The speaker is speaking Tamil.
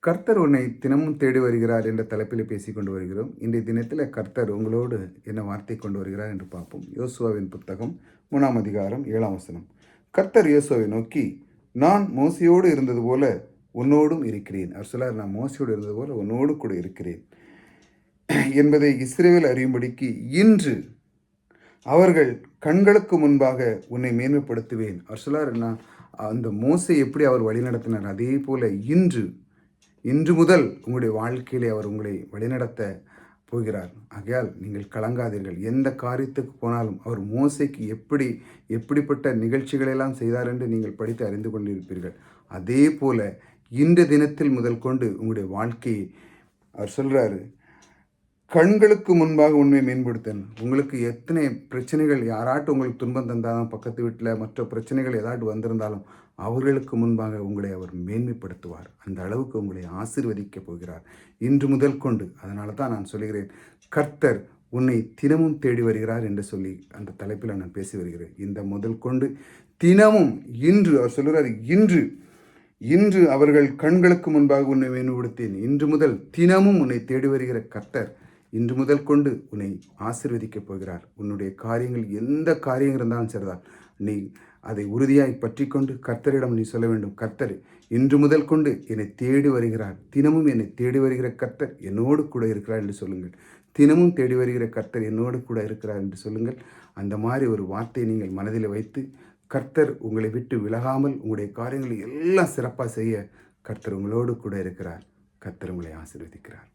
கர்த்தர் உன்னை தினமும் தேடி வருகிறார் என்ற தலைப்பில் பேசிக் கொண்டு வருகிறோம். இன்றைய தினத்தில் கர்த்தர் உங்களோடு என்ன வார்த்தை கொண்டு வருகிறார் என்று பார்ப்போம். யோசுவாவின் புத்தகம் மூணாம் அதிகாரம் ஏழாம் வசனம். கர்த்தர் யோசுவை நோக்கி நான் மோசியோடு இருந்தது போல உன்னோடும் இருக்கிறேன். அவர் சொல்லார் நான் மோசியோடு இருந்தது போல உன்னோடு கூட இருக்கிறேன். என்பதை இஸ்ரேல் அறியும்படிக்கு இன்று அவர்கள் கண்களுக்கு முன்பாக உன்னை மேன்மைப்படுத்துவேன். அவர் சொல்லார் நான் அந்த மோசை எப்படி அவர் வழிநடத்தினார்? அதே போல இன்று இன்று முதல் உங்களுடைய வாழ்க்கையிலே அவர் உங்களை வழிநடத்த போகிறார். ஆகையால் நீங்கள் கலங்காதீர்கள். எந்த காரியத்துக்கு போனாலும் அவர் மோசைக்கு எப்படி எப்படிப்பட்ட நிகழ்ச்சிகளெல்லாம் செய்தார் என்று நீங்கள் படித்து அறிந்து கொண்டிருப்பீர்கள். அதே போல இந்த தினத்தில் முதல் கொண்டு உங்களுடைய வாழ்க்கையை அவர் சொல்கிறாரு கண்களுக்கு முன்பாக உண்மையை மேம்படுத்தேன் உங்களுக்கு எத்தனை பிரச்சனைகள் யாராட்டும் உங்களுக்கு துன்பம் தந்தாலும் பக்கத்து வீட்டில் மற்ற பிரச்சனைகள் ஏதாட்டு வந்திருந்தாலும் அவர்களுக்கு முன்பாக உங்களை அவர் மேன்மைப்படுத்துவார். அந்த அளவுக்கு உங்களை ஆசிர்வதிக்கப் போகிறார். இன்று முதல் கொண்டு அதனால தான் நான் சொல்கிறேன் கர்த்தர் உன்னை தினமும் தேடி வருகிறார் என்று சொல்லி அந்த தலைப்பில் நான் பேசி வருகிறேன். இந்த முதல் கொண்டு தினமும் இன்று அவர் சொல்கிறார் இன்று இன்று அவர்கள் கண்களுக்கு முன்பாக உன்னை மேம்படுத்தேன் இன்று முதல் தினமும் உன்னை தேடி வருகிற கர்த்தர் இன்று முதல் கொண்டு உன்னை ஆசிர்வதிக்கப் போகிறார். உன்னுடைய காரியங்கள் எந்த காரியங்கள் இருந்தாலும் சரிதான். நீ அதை உறுதியாய் பற்றி கொண்டு கர்த்தரிடம் நீ சொல்ல வேண்டும். கர்த்தர் இன்று முதல் கொண்டு என்னை தேடி வருகிறார். தினமும் என்னை தேடி வருகிற கர்த்தர் என்னோடு கூட இருக்கிறார் என்று சொல்லுங்கள். தினமும் தேடி வருகிற கர்த்தர் என்னோடு கூட இருக்கிறார் என்று சொல்லுங்கள். அந்த மாதிரி ஒரு வார்த்தையை நீங்கள் மனதில் வைத்து கர்த்தர் உங்களை விட்டு விலகாமல் உங்களுடைய காரியங்களை எல்லாம் சிறப்பாக செய்ய கர்த்தர் உங்களோடு கூட இருக்கிறார். கர்த்தர் உங்களை ஆசீர்வதிக்கிறார்.